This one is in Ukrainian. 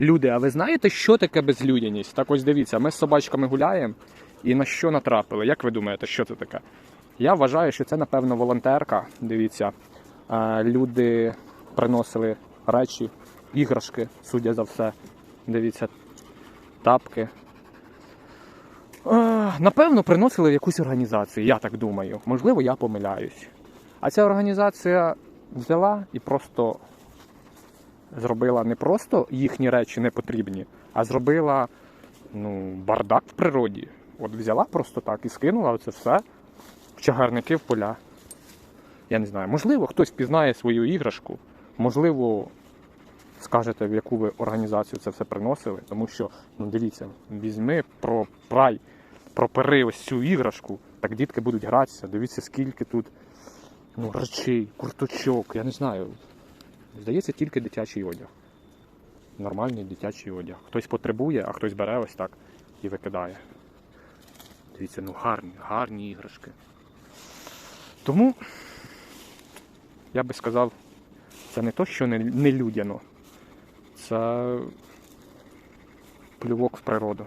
Люди, а ви знаєте, що таке безлюдяність? Так ось дивіться, ми з собачками гуляємо і на що натрапили? Як ви думаєте, що це таке? Я вважаю, що це, напевно, волонтерка. Дивіться, люди приносили речі, іграшки, судя за все. Дивіться, тапки. Напевно, приносили в якусь організацію, я так думаю. Можливо, я помиляюсь. А ця організація взяла і просто зробила не просто їхні речі не потрібні, а зробила ну, бардак в природі. От взяла просто так і скинула це все в чагарники в поля. Я не знаю, можливо, хтось пізнає свою іграшку, можливо, скажете, в яку ви організацію це все приносили, тому що, ну дивіться, візьми про прай, пропери ось цю іграшку, так дітки будуть гратися, дивіться, скільки тут ну, речей, курточок, я не знаю. Здається, тільки дитячий одяг. Нормальний дитячий одяг. Хтось потребує, а хтось бере ось так і викидає. Дивіться, ну гарні, гарні іграшки. Тому я би сказав, це не то, що не, не людяно. Це плювок в природу.